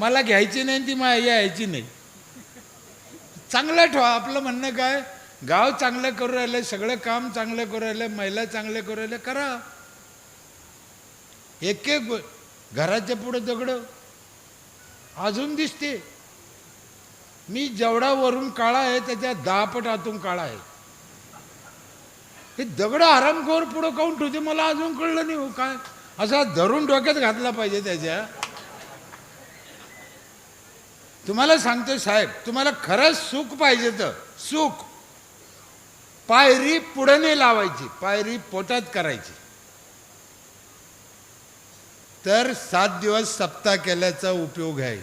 मला घ्यायची नाही ती मा यायची नाही. चांगलं ठेवा आपलं म्हणणं काय? गाव चांगलं करू राहिलं सगळं काम चांगलं करू राहिलं महिला चांगलं करू राहिलं करा. एक एक घराच्या पुढे दगड. अजून दिसते. मी जेवढा वरून काळा आहे त्याच्या दहापट आतून काळा आहे. हे दगड आरामखोर पुढं काऊन ठेवते? मला अजून कळलं नाही हो काय? असा धरून डोक्यात घातला पाहिजे त्याच्या. तुम्हाला सांगतो साहेब तुम्हाला खरंच सुख पाहिजे तर सुख. पायरी पुढे लावायची पायरी पोटात करायची. तर सात दिवस सप्ताह केल्याचा उपयोग आहे.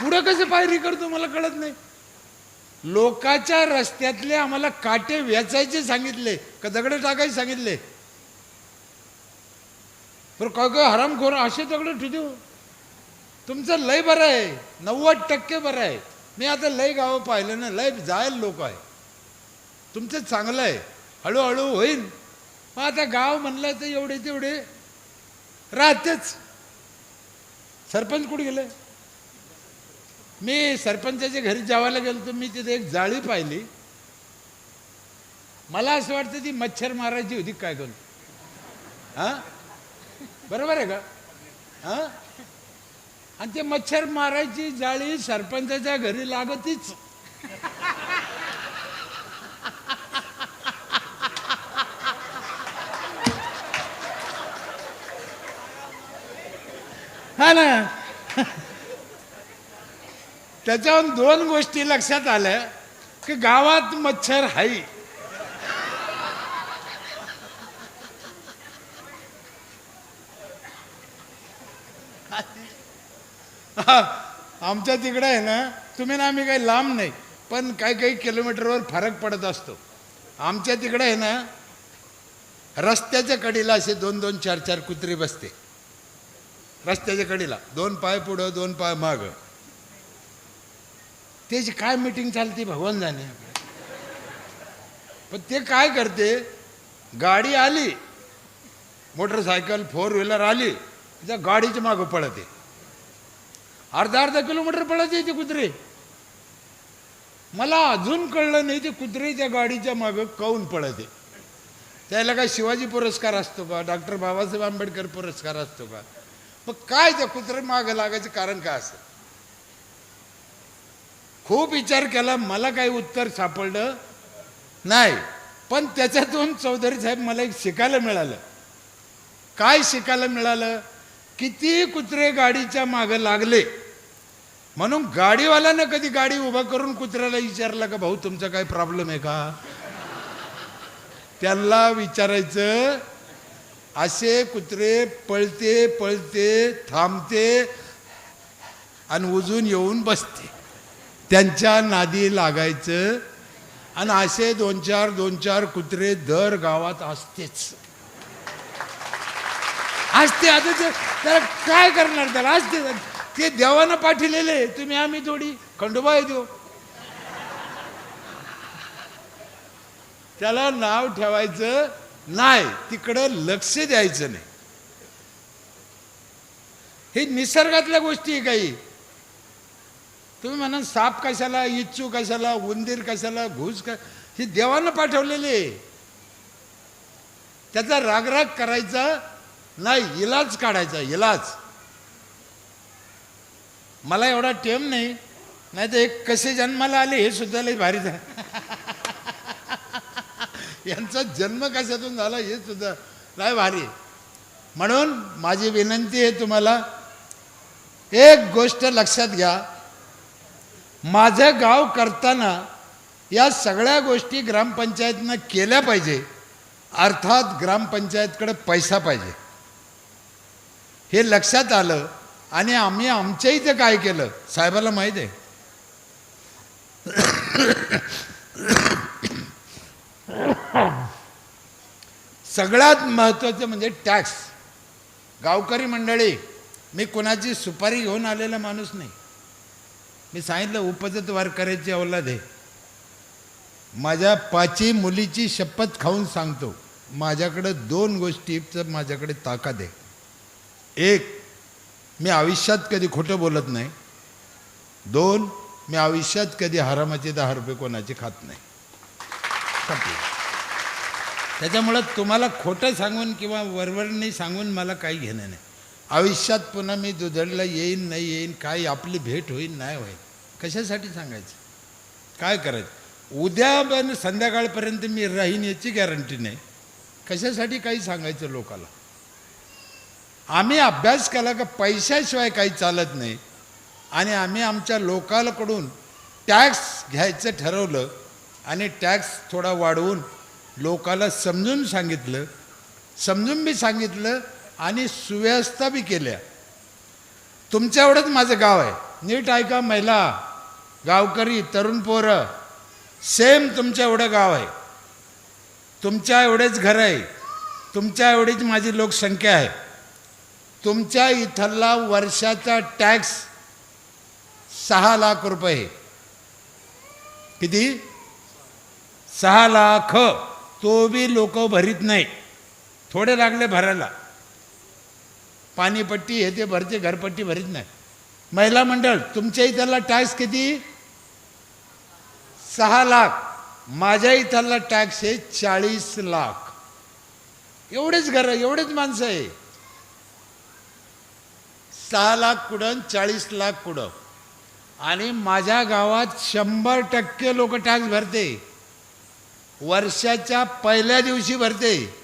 पुढं कसं पायरी करतो मला कळत नाही. लोकाच्या रस्त्यातले आम्हाला काटे वेचायचे सांगितले का दगड टाकायचे सांगितले. बरं काय काय हरामखोर असे दगड ठेऊ तुमचं लय बरं आहे नव्वद टक्के बरं आहे. मी आता लय गावं पाहिलं ना लय जायल लोक आहे. तुमचं चांगलं आहे हळूहळू होईल मग आता गाव म्हणलं तर एवढे तेवढे राहतेच. सरपंच कुठे गेले? मी सरपंचाच्या घरी जेवायला गेलो तर मी तिथे एक जाळी पाहिली. मला असं वाटतं ती मच्छर मारायची होती काय करून हां? बरोबर आहे का? हा? आणि ते मच्छर मारायची जाळी सरपंचाच्या घरी लागतीच. हा ना. त्याच्यावर दोन गोष्टी लक्षात आल्या की गावात मच्छर हाई. आमच्या तिकडं आहे ना तुम्ही ना आम्ही काही लांब नाही पण काही काही किलोमीटरवर फरक पडत असतो. आमच्या तिकडे आहे ना रस्त्याच्या कडीला असे दोन दोन चार चार कुत्री बसते. रस्त्याच्या कडीला दोन पाय पुढं दोन पाय माग. त्याची काय मिटिंग चालते भगवान जाणे. पण ते काय करते गाडी आली मोटरसायकल फोर व्हीलर आली त्या गाडीच्या मागं पळते अर्धा अर्धा किलोमीटर पळते ते कुत्रे. मला अजून कळलं नाही ते कुत्रेच्या गाडीच्या मागं काऊन पळते. त्याला काय शिवाजी पुरस्कार असतो का? डॉक्टर बाबासाहेब आंबेडकर पुरस्कार असतो का? मग काय त्या कुत्रे मागं लागायचं कारण काय असं? खूप विचार केला मला काही उत्तर सापडलं नाही. पण त्याच्यातून चौधरी साहेब मला एक शिकायला मिळालं. काय शिकायला मिळालं? किती कुत्रे गाडीच्या मागं लागले? म्हणून गाडीवाल्यानं कधी गाडी उभा करून कुत्र्याला विचारलं का भाऊ तुमचा काय प्रॉब्लेम आहे का? त्यांना विचारायचं असे कुत्रे पळते पळते थांबते आणि उजून येऊन बसते. त्यांच्या नादी लागायचं आणि असे दोन चार दोन चार कुत्रे दर गावात असतेच. असते आता ते त्याला काय करणार त्याला? असते ते देवानं पाठिलेले तुम्ही आम्ही थोडी खंडोबा आहे देऊ त्याला नाव ठेवायचं नाही. तिकडं लक्ष द्यायचं नाही. हे निसर्गातल्या गोष्टी आहे काही. तुम्ही म्हणा साप कशाला इच्छू कशाला उंदीर कशाला घुस का हे देवानं पाठवलेले त्याचा रागराग करायचा नाही इलाज काढायचा इलाज. मला एवढा टेम नाही नाही तर एक कसे जन्माला आले हे सुद्धा लई भारी झालं. यांचा जन्म कशातून झाला हे सुद्धा लय भारी. म्हणून माझी विनंती आहे तुम्हाला एक गोष्ट लक्षात घ्या. माझं गाव करताना या सगळ्या गोष्टी ग्रामपंचायतनं केल्या पाहिजे. अर्थात ग्रामपंचायतकडे पैसा पाहिजे. हे लक्षात आलं आणि आम्ही आमच्या इथं काय केलं? साहेबाला माहीत आहे. सगळ्यात महत्त्वाचं म्हणजे टॅक्स. गावकरी मंडळी मी कोणाची सुपारी घेऊन आलेला माणूस नाही. मी सांगितलं उपजत वारकऱ्याची अवलाद आहे. माझ्या पाची मुलीची शपथ खाऊन सांगतो माझ्याकडं दोन गोष्टीचं माझ्याकडे ताकद आहे. एक मी आयुष्यात कधी खोटं बोलत नाही. दोन मी आयुष्यात कधी हरामाचे दहा रुपये कोणाचे खात नाही. त्याच्यामुळं तुम्हाला खोटं सांगून किंवा वरवरणी सांगून मला काही घेणं नाही. आयुष्यात पुन्हा मी दुधडला येईन नाही येईन काय आपली भेट होईल नाही होईल कशासाठी सांगायचं? काय करायचं? उद्या पण संध्याकाळपर्यंत मी राहीन याची गॅरंटी नाही. कशासाठी काही सांगायचं लोकाला? आम्ही अभ्यास केला का पैशाशिवाय काही चालत नाही. आणि आम्ही आमच्या लोकांकडून टॅक्स घ्यायचं ठरवलं आणि टॅक्स थोडा वाढवून लोकाला समजून सांगितलं समजून बी सांगितलं आणि सुव्यवस्था बी केल्या. तुमच्या एवढंच माझं गाव आहे. नीट ऐका महिला गावकरी तरुण पोरं सेम तुमच्या एवढं गाव आहे. तुमच्या एवढेच घर आहे. तुमच्या एवढीच माझी लोकसंख्या आहे. तुमच्या इथला वर्षाचा टॅक्स सहा लाख रुपये किती? सहा लाख. तो बी लोक भरीत नाही. थोडे लागले भरायला. पाणीपट्टी हे ते भरते घरपट्टी भरीत नाही. महिला मंडळ तुमच्या इथला टॅक्स किती? सहा लाख. माझ्या इथला टॅक्स आहे चाळीस लाख. एवढेच घर एवढेच माणसं आहे. सहा लाख कुडं चाळीस लाख कुडं. आणि माझ्या गावात शंभर टक्के लोक टॅक्स भरते. वर्षाच्या पहिल्या दिवशी भरते.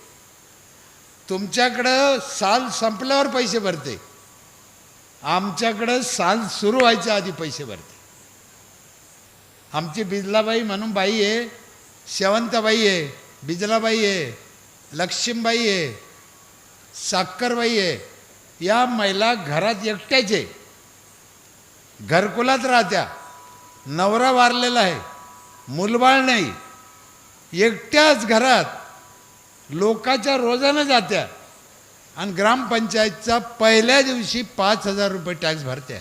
तुमच्याकडं साल संपल्यावर पैसे भरते. आमच्याकडं साल सुरू व्हायच्या आधी पैसे भरते. आमची बिजलाबाई म्हणून बाई आहे शेवंतबाई आहे बिजलाबाई आहे लक्ष्मीबाई आहे साखरबाई आहे. या महिला घरात एकट्याचे घरकुलात राहत्या. नवरा वारलेला आहे. मुलबाळ नाही. एकट्याच घरात लोकाच्या रोजानं जात्या. आणि ग्रामपंचायतचा पहिल्या दिवशी पाच हजार रुपये टॅक्स भरत्या.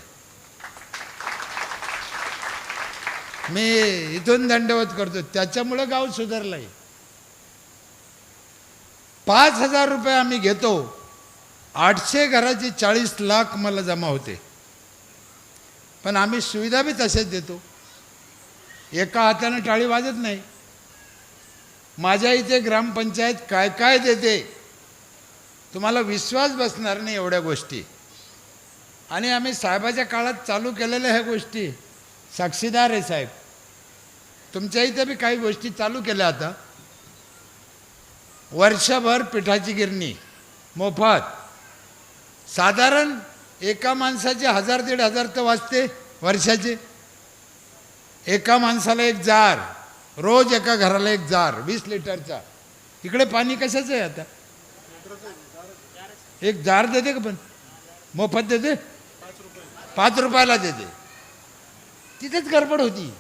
मी इथून दंडवत करतो. त्याच्यामुळं गाव सुधारलं आहे पाच हजार रुपये आम्ही घेतो. आठशे घराचे चाळीस लाख मला जमा होते. पण आम्ही सुविधा बी तसेच देतो. एका हाताने टाळी वाजत नाही. माझ्या इथे ग्रामपंचायत काय काय देते? तुम्हाला विश्वास बसणार नाही एवढ्या गोष्टी. आणि आम्ही साहेबाच्या काळात चालू केलेल्या ह्या गोष्टी. साक्षीदार आहे साहेब. तुमच्या इथे बी काही गोष्टी चालू केल्या आता. वर्षभर पिठाची गिरणी मोफत. साधारण एका माणसाचे हजार दीड हजार तर वाचते वर्षाचे. एका माणसाला एक जार रोज एका घराला एक जार वीस लिटरचा. इकडे पाणी कशाचं आहे आता? एक जार देते का पण? मोफत देते? पाच रुपयाला देते. तिथेच गडबड होती.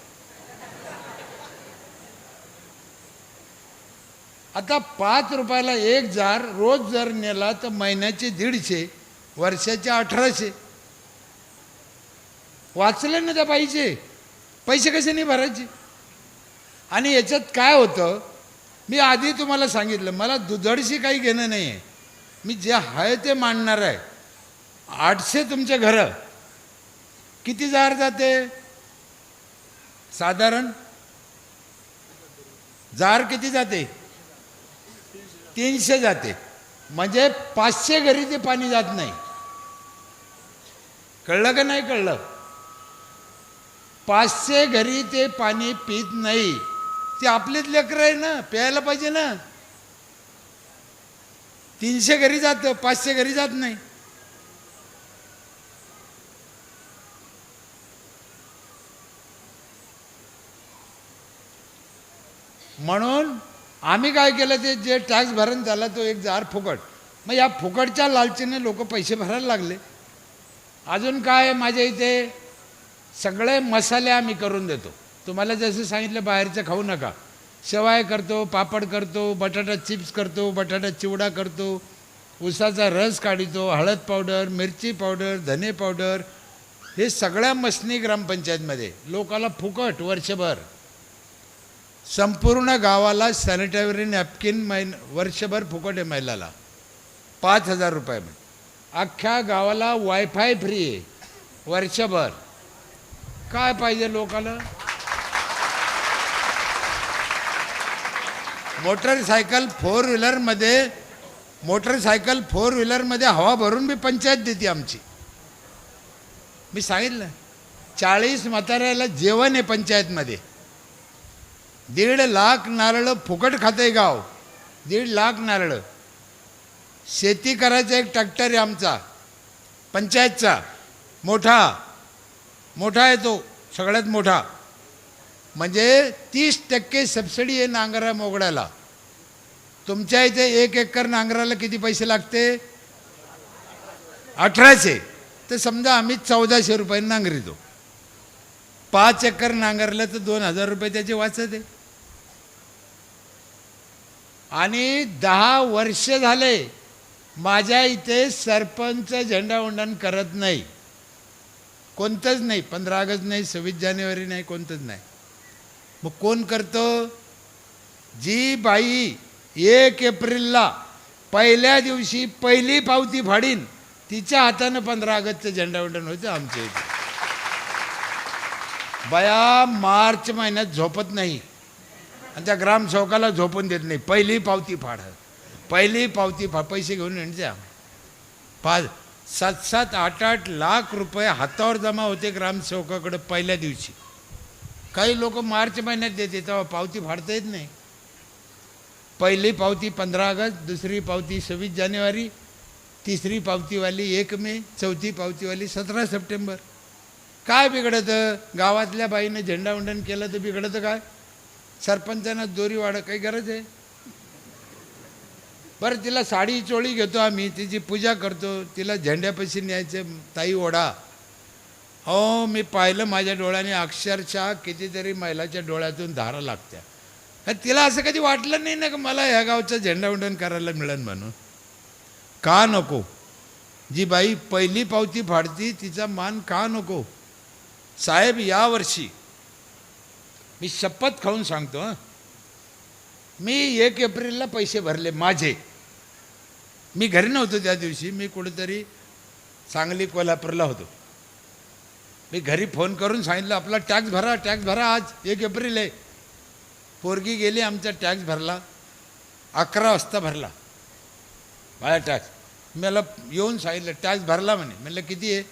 आता पाच रुपयाला एक जार रोज जर नेला तर महिन्याचे दीडशे वर्षाचे अठराशे. वाचले ना त्या बाईचे. पैसे कसे नाही भरायचे? आणि याच्यात काय होतं? मी आधी तुम्हाला सांगितलं मला दुधडशी काही घेणं नाही आहे मी जे आहे ते मांडणार आहे. आठशे तुमचे घरं. किती जार जाते? साधारण? जार किती जाते? तीनशे जाते. म्हणजे पाचशे घरी ते पाणी जात नाही. कळलं का नाही कळलं? पाचशे घरी ते पाणी पित नाही. ते आपलेच लेकरं आहे ना प्यायला पाहिजे ना. तीनशे घरी जातं पाचशे घरी जात नाही. म्हणून आम्ही काय केलं ते जे टॅक्स भरण झाला तो एक जार फुकट. मग या फुकटच्या लालचीने लोक पैसे भरायला लागले. अजून काय माझ्या इथे सगळे मसाले आम्ही करून देतो. तुम्हाला जसं सांगितलं बाहेरचं खाऊ नका. शेवाय करतो पापड करतो बटाटा चिप्स करतो बटाटा चिवडा करतो उसाचा रस काढितो हळद पावडर मिरची पावडर धने पावडर हे सगळ्या मसनी ग्रामपंचायतमध्ये. लोकाला फुकट वर्षभर. संपूर्ण गावाला सॅनिटरी नॅपकिन महिन वर्षभर फुकट आहे महिलाला. पाच हजार रुपये अख्ख्या गावाला वायफाय फ्री आहे वर्षभर. काय पाहिजे लोकाला मोटरसायकल फोर व्हीलरमध्ये मोटरसायकल फोर व्हीलरमध्ये हवा भरून मी पंचायत देते आमची. मी सांगितलं चाळीस म्हाताऱ्याला जेवण आहे पंचायतमध्ये. दीड लाख नारळं फुकट खाते गाव. दीड लाख नारळं. शेती करायचा एक ट्रॅक्टर आहे आमचा पंचायतचा मोठा. मोठा आहे तो सगळ्यात मोठा. म्हणजे तीस टक्के सबसिडी आहे नांगरा मोगड्याला. तुमच्या इथे एक एकर नांगराला किती पैसे लागते? अठराशे. तर समजा आम्ही चौदाशे रुपये नांगरितो पाच एकर नांगरलं तर दोन हजार रुपये त्याचे वाचत आहे. आणि दहा वर्ष झाले माझ्या इथे सरपंच उंडण करत नाही. कोणतंच नाही. पंधरा ऑगस्ट नाही सव्वीस जानेवारी नाही कोणतंच नाही. मग कोण करतं? जी बाई एक एप्रिलला पहिल्या दिवशी पहिली पावती फाडीन तिच्या हातानं पंधरा ऑगस्टचं उंडण होतं आमच्या इथे. बया मार्च महिन्यात झोपत नाही. आणि त्या ग्रामसेवकाला झोपून देत नाही. पहिली पावती फाड. पहिली पावती फा पैसे घेऊन येणच्या पाच सात सात आठ आठ लाख रुपये हातावर जमा होते ग्रामसेवकाकडे पहिल्या दिवशी. काही लोक मार्च महिन्यात देते तेव्हा पावती फाडता येत नाही. पहिली पावती पंधरा ऑगस्ट दुसरी पावती सव्वीस जानेवारी तिसरी पावतीवाली एक मे चौथी पावतीवाली सतरा सप्टेंबर. काय बिघडतं? गावातल्या बाईनं झेंडावंदन केलं तर बिघडतं काय? सरपंचांना दोरी वाढ काही गरज आहे? बरं तिला साडी चोळी घेतो आम्ही तिची पूजा करतो तिला झेंड्यापाशी न्यायचं ताई ओढा. हो मी पाहिलं माझ्या डोळ्याने अक्षरशः कितीतरी महिलाच्या डोळ्यातून धारा लागत्या. तिला असं कधी वाटलं नाही ना का मला ह्या गावचं झेंडावंडण करायला मिळेल म्हणून. का नको? जी बाई पहिली पावती फाडती तिचा मान का नको? साहेब यावर्षी. मी शपथ खाऊन सांगतो हां. मी एक एप्रिलला पैसे भरले माझे. मी घरी नव्हतो त्या दिवशी मी कुठेतरी सांगली कोल्हापूरला होतो. मी घरी फोन करून सांगितलं आपला टॅक्स भरा टॅक्स भरा आज एक एप्रिल आहे. पोरगी गेली आमचा टॅक्स भरला. अकरा वाजता भरला. माझा टॅक्स. मला येऊन सांगितलं टॅक्स भरला म्हणे. म्हणलं किती आहे?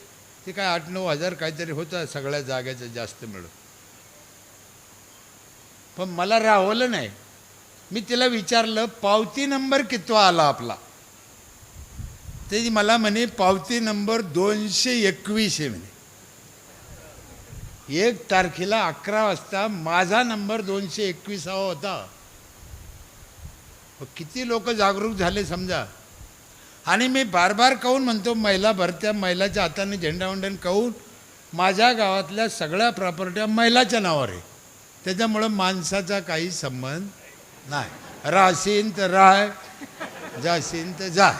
ते काय आठ नऊ हजार काहीतरी होतं सगळ्या जागेचं जास्त मिळून. पण मला राहवलं नाही. मी तिला विचारलं पावती नंबर कितवा आला आपला? ते मला म्हणे पावती नंबर दोनशे एकवीस आहे म्हणे. एक तारखेला अकरा वाजता माझा नंबर दोनशे एकवीसावा होता. किती लोक जागरूक झाले समजा. आणि मी बार बार कहून म्हणतो महिला भरत्या महिलाच्या हाताने झेंडावंडण कहून माझ्या गावातल्या सगळ्या प्रॉपर्ट्या महिलाच्या नावावर आहे. त्याच्यामुळं माणसाचा काही संबंध नाही. राहशीन तर राह जाशीन तर जाय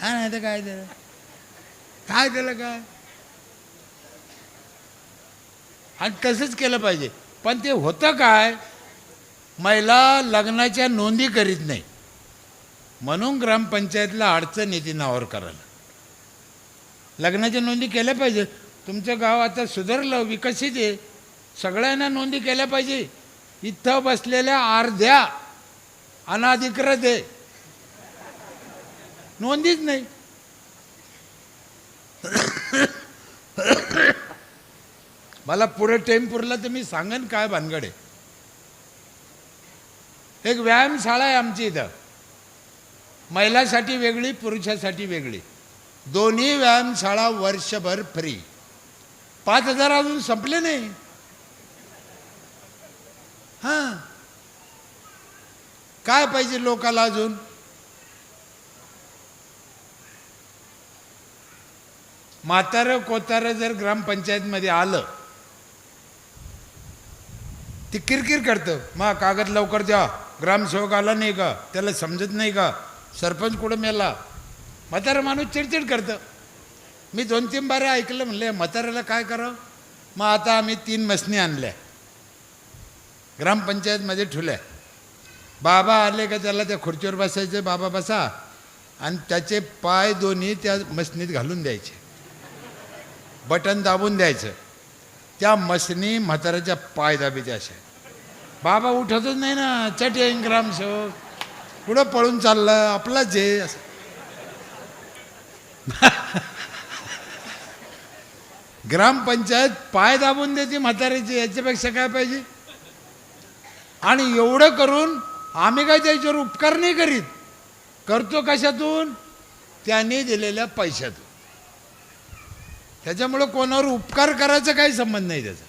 हा नाही तर काय त्याला? काय त्याला काय? आणि तसंच केलं पाहिजे. पण ते होतं काय? महिला लग्नाच्या नोंदी करीत नाही. म्हणून ग्रामपंचायतला अडचण येते नावावर करायला लग्नाच्या नोंदी केल्या पाहिजे. तुमचं गाव आता सुधारलं विकसित आहे. सगळ्यांना नोंदी केल्या पाहिजे. इथं बसलेल्या अर्ध्या अनाधिकृत आहे. नोंदीच नाही. मला पुढे टाईम पुरला तर मी सांगेन काय भानगड आहे. एक व्यायामशाळा आहे आमची इथं. महिलासाठी वेगळी पुरुषासाठी वेगळी. दोन्ही व्यायामशाळा वर्षभर फ्री पाच हजार अजून संपले नाही. हां. काय पाहिजे लोकाला अजून? म्हातारं कोतारं जर ग्रामपंचायतमध्ये आलं ती किरकिर करतं. मग कागद लवकर द्या. ग्रामसेवक आला नाही का? त्याला समजत नाही का? सरपंच कुठं मेला? म्हातारा माणूस चिडचिड करतं. मी दोन तीन बारे ऐकलं म्हणले म्हाताऱ्याला काय करावं? मग आता आम्ही तीन मसनी आणल्या. ग्रामपंचायतमध्ये ठेवल्या बाबा आले का त्याला त्या खुर्चीवर बसायचे बाबा बसा. आणि त्याचे पाय दोन्ही त्या मशनीत घालून द्यायचे. बटन दाबून द्यायचं. त्या मशनी म्हाताऱ्याच्या पाय दाबीच्या असे बाबा उठतच नाही ना चट येईन ग्रामसेवक पुढं पळून चाललं आपलाच जे असं. ग्रामपंचायत पाय दाबून देते म्हाताऱ्याची याच्यापेक्षा काय पाहिजे? आणि एवढं करून आम्ही काय त्याच्यावर उपकार नाही करीत. करतो कशातून? त्याने दिलेल्या पैशातून. त्याच्यामुळं कोणावर उपकार करायचा काही संबंध नाही त्याचा.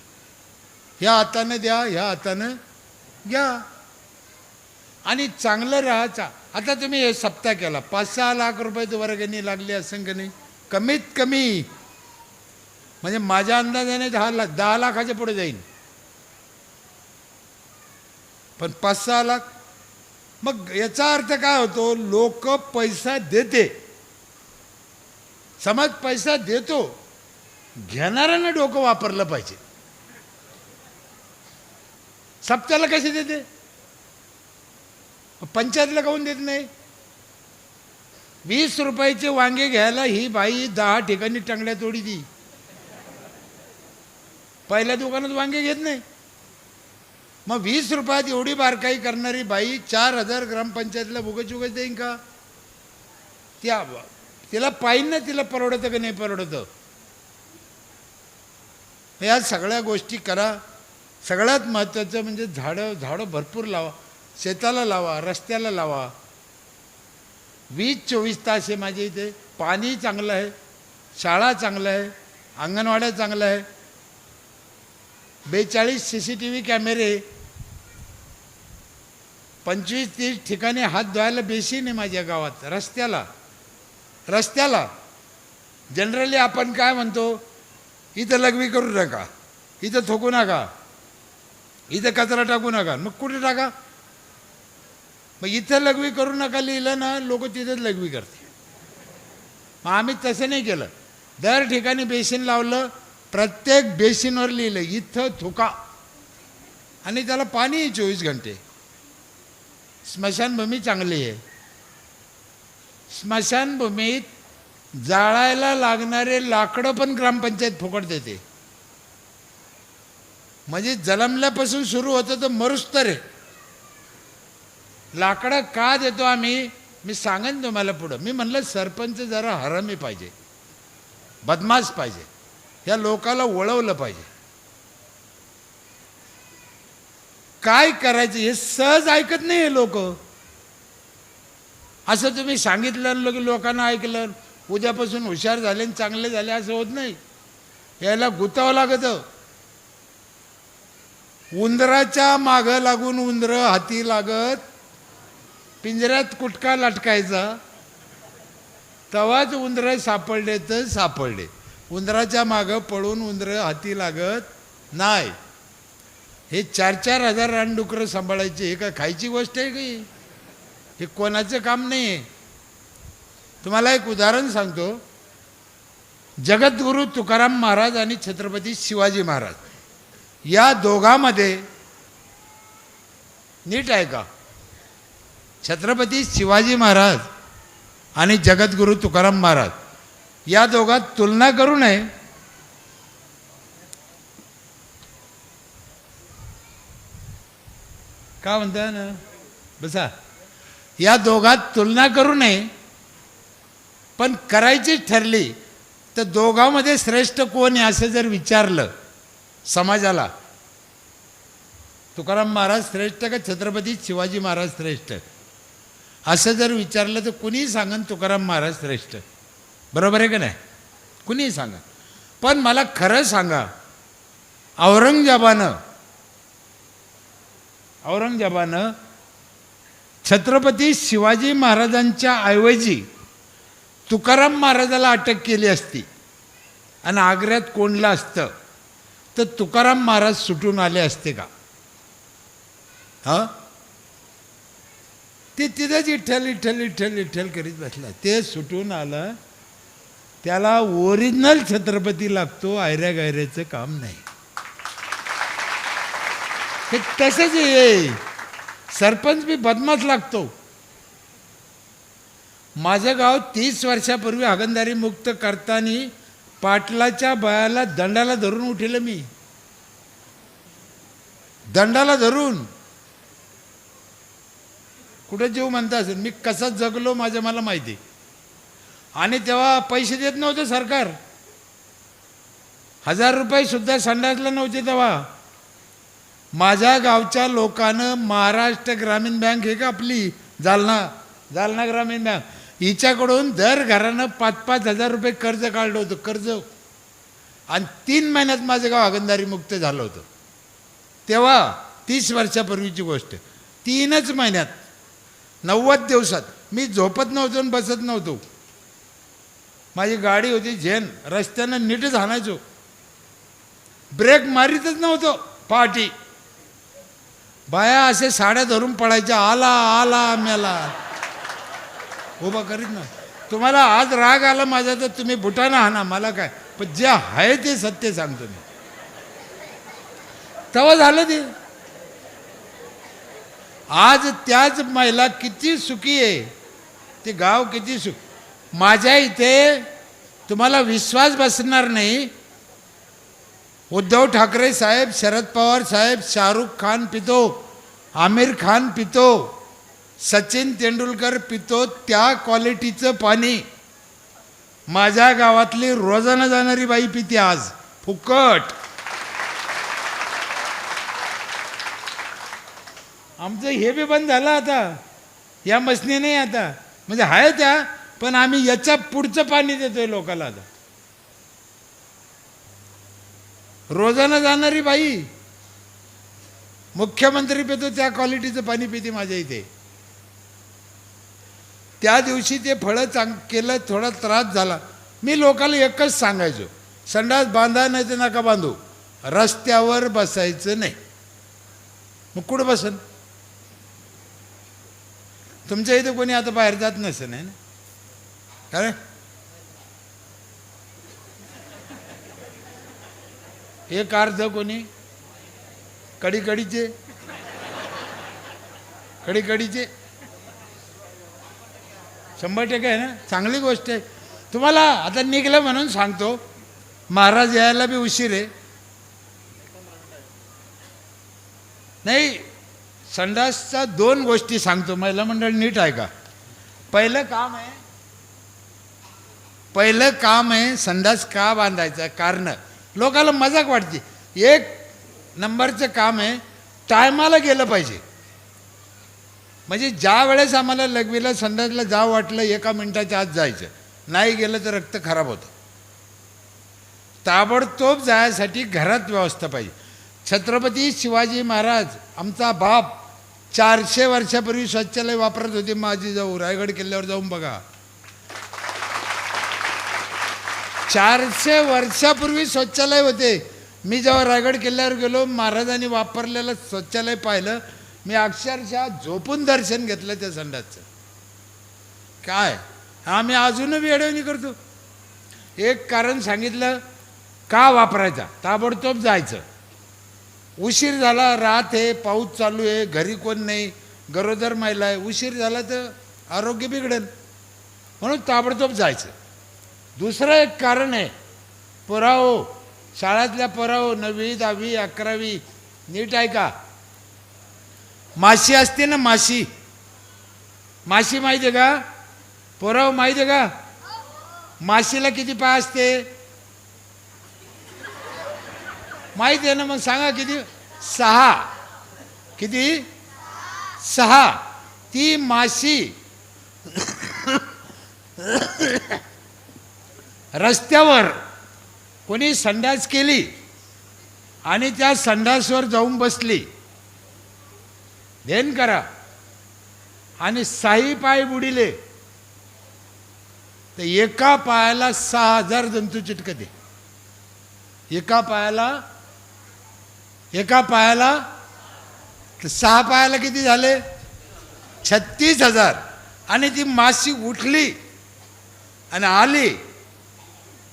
ह्या हातानं द्या ह्या हातानं घ्या. आणि चांगलं राहायचा. आता तुम्ही हे सप्ताह केला. पाच सहा लाख रुपये वर्गणी लागली असं का नाही? कमीत कमी. म्हणजे माझ्या अंदाजाने दहा लाख दहा लाखाच्या पुढे जाईल पण पाच सहा लाख मग याचा अर्थ काय होतो? लोक पैसा देते. समाज पैसा देतो. घेणाऱ्यांना डोकं वापरलं पाहिजे. सप्त्याला कसे देते? पंचायतला काहून देत नाही? वीस रुपयाचे वांगे घ्यायला ही बाई दहा ठिकाणी टंगड्या तोडी ती पहिल्या दुकानात वांगे घेत नाही. मग वीस रुपयात एवढी बारकाई करणारी बाई चार हजार ग्रामपंचायतला उगच उगच देईन का? त्या तिला पाहिन ना तिला परवडतं का नाही परवडतं? या सगळ्या गोष्टी करा. सगळ्यात महत्त्वाचं म्हणजे झाडं झाडं भरपूर लावा. शेताला लावा रस्त्याला लावा. वीस चोवीस तास आहे माझ्या इथे पाणी चांगलं आहे शाळा चांगलं आहे अंगणवाड्या चांगलं आहे. बेचाळीस सी सी टी व्ही कॅमेरे पंचवीस तीस ठिकाणी हात धुवायला बेसिन आहे माझ्या गावात रस्त्याला. रस्त्याला. जनरली आपण काय म्हणतो इथं लघवी करू नका इथं थोकू नका इथं कचरा टाकू नका मग कुठे टाका? मग इथं लघवी करू नका लिहिलं ना लोक तिथेच लघवी करते मग आम्ही तसं नाही केलं. दर ठिकाणी बेसिन लावलं प्रत्येक बेसिनवर लिहिलं इथं थुका. आणि त्याला पाणी चोवीस घंटे. स्मशानभूमी चांगली आहे. स्मशानभूमीत जाळायला लागणारे लाकडं पण ग्रामपंचायत फुकट देते. म्हणजे जलमल्यापासून सुरू होतं तर मरुस्तर आहे. लाकडं का देतो आम्ही? मी सांगेन तुम्हाला पुढं. मी म्हणलं सरपंच जरा हरामी पाहिजे. बदमाश पाहिजे. या लोकाला वळवलं पाहिजे. काय करायचं हे सहज ऐकत नाही हे लोक. असं तुम्ही सांगितलं लोक लोकांना ऐकलं उद्यापासून हुशार झाले आणि चांगले झाले असं होत नाही. याला गुतावं लागतं. उंदराच्या मागं लागून उंदर हाती लागत पिंजऱ्यात कुटका लटकायचा. तवाच उंदर सापडले तर सापडले. उंदराच्या मागं पळून उंदर हाती लागत नाही. हे चार चार हजार रानडुकरं सांभाळायचे हे काय खायची गोष्ट आहे की? हे कोणाचं काम नाही आहे. तुम्हाला एक उदाहरण सांगतो. जगद्गुरू तुकाराम महाराज आणि छत्रपती शिवाजी महाराज. या दोघांमध्ये नीट आहे का? छत्रपती शिवाजी महाराज आणि जगद्गुरू तुकाराम महाराज. या दोघात तुलना करू नये. का म्हणता ना? बसा. या दोघात तुलना करू नये. पण करायचीच ठरली तर दोघांमध्ये श्रेष्ठ कोण आहे असं जर विचारलं समाजाला? तुकाराम महाराज श्रेष्ठ का छत्रपती शिवाजी महाराज श्रेष्ठ? असं जर विचारलं तर कुणीही सांगन तुकाराम महाराज श्रेष्ठ. बरोबर आहे का नाही? कुणीही सांगा पण मला खरं सांगा औरंगजेबानं औरंगजेबानं छत्रपती शिवाजी महाराजांच्या ऐवजी तुकाराम महाराजाला अटक केली असती आणि आग्र्यात कोंडलं असतं तर तुकाराम महाराज सुटून आले असते का? हां? ते तिथंच इठ्ठल इठ्ठल इठ्ठल इठ्ठल करीत बसला. ते सुटून आलं त्याला ओरिजिनल छत्रपती लागतो आयऱ्या गायऱ्याचं काम नाही. हे तसंच आहे सरपंच बी बदमाश लागतो. माझं गाव तीस वर्षापूर्वी हागणदारी मुक्त करताना पाटलाच्या बयाला दंडाला धरून उठेल मी. दंडाला धरून. कुठं जीव म्हणता असेल? मी कसा जगलो माझं मला माहिती. आणि तेव्हा पैसे देत नव्हते सरकार. हजार रुपये सुद्धा संडासला नव्हते तेव्हा. माझ्या गावच्या लोकांनं महाराष्ट्र ग्रामीण बँक हे का आपली? जालना जालना ग्रामीण बँक. हिच्याकडून दर घरानं पाच पाच हजार रुपये कर्ज काढलं होतं कर्ज. आणि तीन महिन्यात माझं गाव हागणदारी मुक्त झालं होतं. तेव्हा तीस वर्षापूर्वीची गोष्ट. तीनच महिन्यात नव्वद दिवसात मी झोपत नव्हतो आणि बसत नव्हतो. माझी गाडी होती झेन रस्त्यानं नीटच हाणायचो ब्रेक मारीतच नव्हतो पहाटी बाया असे साड्या धरून पडायच्या आला आला मेला उभा करीत ना. तुम्हाला आज राग आला माझा तर तुम्ही बुटाना हाना मला काय? पण जे आहे ते सत्य सांगतो मी. तेव्हा झालं ते. आज त्याच महिला किती सुखी आहे. ते गाव किती सुख. माझ्या इथे तुम्हाला विश्वास बसणार नाही उद्धव ठाकरे साहेब शरद पवार साहेब शाहरुख खान पितो आमिर खान पितो सचिन तेंडुलकर पितो त्या क्वालिटीचं पाणी. माझ्या गावातली रोजानं जाणारी बाई पिते आज. फुकट. आमचं हे बी बंद झालं आता. या मशनी नाही आता. म्हणजे आहे त्या पण आम्ही याच्या पुढचं पाणी देतोय लोकाला आता. रोजानं जाणारी बाई. मुख्यमंत्री पितो त्या क्वालिटीचं पाणी पिते माझ्या इथे. त्या दिवशी ते फळं चांग केलं थोडा त्रास झाला. मी लोकांना एकच सांगायचो संडास बांधा नाही ते नका बांधू. रस्त्यावर बसायचं नाही. मग कुठं बसन? तुमच्या इथे कोणी आता बाहेर जात नसेल नाही ना? कारण एक अर्ध कोणी? कडी कडीचे शंभर टक्के आहे ना? चांगली गोष्ट आहे. तुम्हाला आता निघलं म्हणून सांगतो. महाराज यायला बी उशीर आहे. नाही संडासच्या दोन गोष्टी सांगतो. महिला मंडळ नीट आहे का? पहिलं काम आहे पहिलं काम आहे संडास का बांधायचं? कारण लोकाला मजाक वाटते. एक नंबरचं काम आहे टायमाला गेलं पाहिजे. म्हणजे ज्या वेळेस आम्हाला लघवीला संडासला जाव वाटलं एका मिनटाच्या आत जायचं. नाही गेलं तर रक्त खराब होतं. ताबडतोब जायसाठी घरात व्यवस्था पाहिजे. छत्रपती शिवाजी महाराज आमचा बाप चारशे वर्षापूर्वी शौचालय वापरत होते माझी जाऊ रायगड किल्ल्यावर जाऊन बघा. चारशे वर्षापूर्वी शौचालय होते. मी जेव्हा रायगड किल्ल्यावर गेलो महाराजांनी वापरलेलं शौचालय पाहिलं. मी अक्षरशः झोपून दर्शन घेतलं त्या संडासचं काय? आम्ही अजूनही वेळवणी करतो. एक कारण सांगितलं का वापरायचा? ताबडतोब जायचं. उशीर झाला रात आहे पाऊस चालू आहे घरी कोण नाही गरोदर महिला आहे. उशीर झाला तर आरोग्य बिघडेल. म्हणून ताबडतोब जायचं. दुसरं एक कारण आहे. पुरावो शाळातल्या पुरावो नववी दहावी अकरावी नीट आहे का? माशी असते ना माशी? माशी माहिती आहे का? पोराव माहिती आहे का? माशीला किती पाय असते? माहिती आहे ना मग सांगा किती? सहा. किती? सहा. ती माशी रस्त्यावर कोणी संडास केली आणि त्या संडासवर जाऊन बसली धेन करा. आणि साई पाय बुडिले. तर एका पायाला सहा हजार जंतू चिटकते. एका पायाला एका पायाला सहा पायाला किती झाले? छत्तीस हजार. आणि ती माशी उठली आणि आली.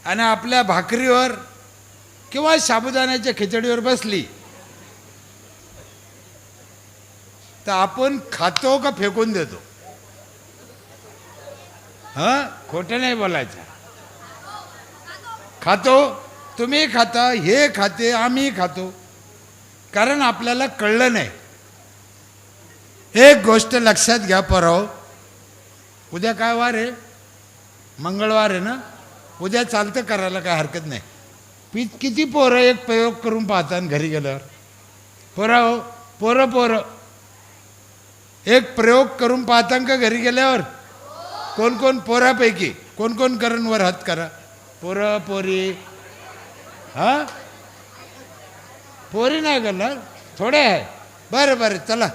आणि आपल्या भाकरीवर किंवा साबुदाण्याच्या खिचडीवर बसली तर आपण खातो का फेकून देतो? हां? खोटं नाही बोलायचं. खातो? तुम्ही खाता हे खाते आम्ही खातो. कारण आपल्याला कळलं नाही. एक गोष्ट लक्षात घ्या पराव. उद्या काय वार आहे? मंगळवार आहे ना? उद्या चालतं करायला काय हरकत नाही. पी किती पोरं एक प्रयोग करून पाहतात घरी गेल्यावर. पोरा हो पोरं पोरं. एक प्रयोग करून पाहता का घरी गेल्यावर? कोण कोण? पोरापैकी. कोण कोण करण वर हात करा? पोरं पोरी. हा? पोरी नाही करणार. थोडे आहे. बरं बरं चला.